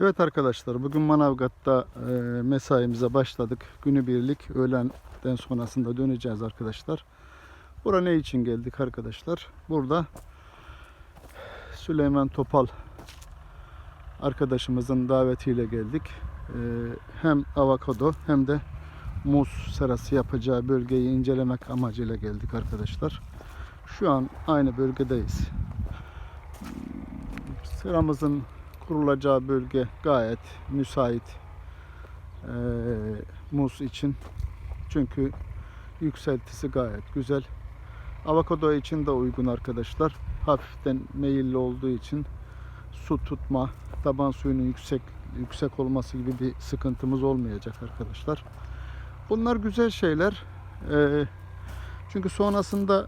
Evet arkadaşlar bugün Manavgat'ta e, mesaimize başladık. Günübirlik öğlenden sonrasında döneceğiz arkadaşlar. Bura ne için geldik arkadaşlar? Burada Süleyman Topal arkadaşımızın davetiyle geldik. E, hem avokado hem de muz serası yapacağı bölgeyi incelemek amacıyla geldik arkadaşlar. Şu an aynı bölgedeyiz. Seramızın kurulacağı bölge gayet müsait eee, muz için. Çünkü yükseltisi gayet güzel. Avokado için de uygun arkadaşlar. Hafiften meyilli olduğu için su tutma, taban suyunun yüksek yüksek olması gibi bir sıkıntımız olmayacak arkadaşlar. Bunlar güzel şeyler. Eee, çünkü sonrasında e,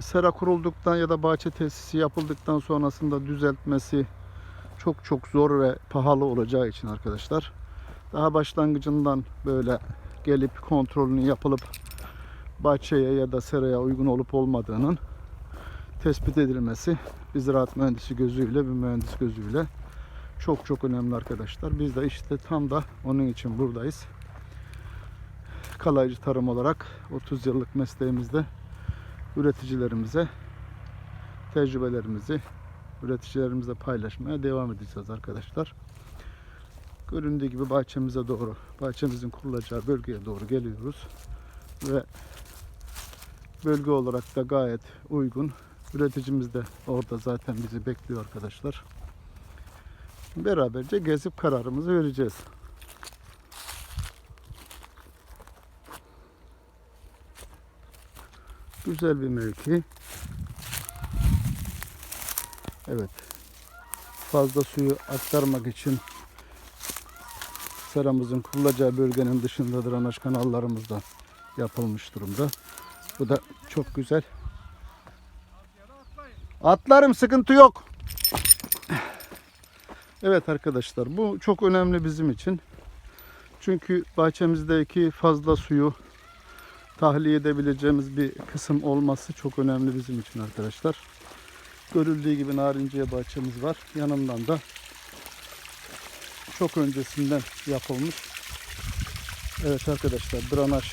sera kurulduktan ya da bahçe tesisi yapıldıktan sonrasında düzeltmesi çok çok zor ve pahalı olacağı için arkadaşlar. Daha başlangıcından böyle gelip kontrolünü yapılıp bahçeye ya da seraya uygun olup olmadığının tespit edilmesi bir ziraat mühendisi gözüyle bir mühendis gözüyle çok çok önemli arkadaşlar. Biz de işte tam da onun için buradayız. Kalaycı tarım olarak 30 yıllık mesleğimizde üreticilerimize tecrübelerimizi üreticilerimizle paylaşmaya devam edeceğiz arkadaşlar. Göründüğü gibi bahçemize doğru, bahçemizin kurulacağı bölgeye doğru geliyoruz. Ve bölge olarak da gayet uygun. Üreticimiz de orada zaten bizi bekliyor arkadaşlar. Beraberce gezip kararımızı vereceğiz. Güzel bir mevki. Evet. Fazla suyu aktarmak için seramızın kurulacağı bölgenin dışında drenaj kanallarımız da yapılmış durumda. Bu da çok güzel. Atlarım sıkıntı yok. Evet arkadaşlar bu çok önemli bizim için. Çünkü bahçemizdeki fazla suyu tahliye edebileceğimiz bir kısım olması çok önemli bizim için arkadaşlar. Görüldüğü gibi narinciye bahçemiz var. Yanından da çok öncesinden yapılmış. Evet arkadaşlar drenaj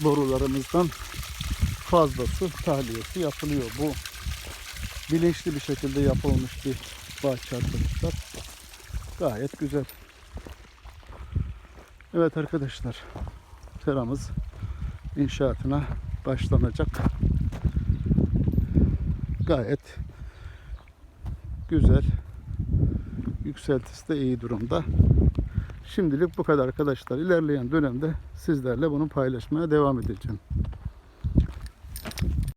borularımızdan fazla su tahliyesi yapılıyor. Bu bilinçli bir şekilde yapılmış bir bahçe arkadaşlar. Gayet güzel. Evet arkadaşlar seramız inşaatına başlanacak. Gayet güzel. Yükseltisi de iyi durumda. Şimdilik bu kadar arkadaşlar. İlerleyen dönemde sizlerle bunu paylaşmaya devam edeceğim.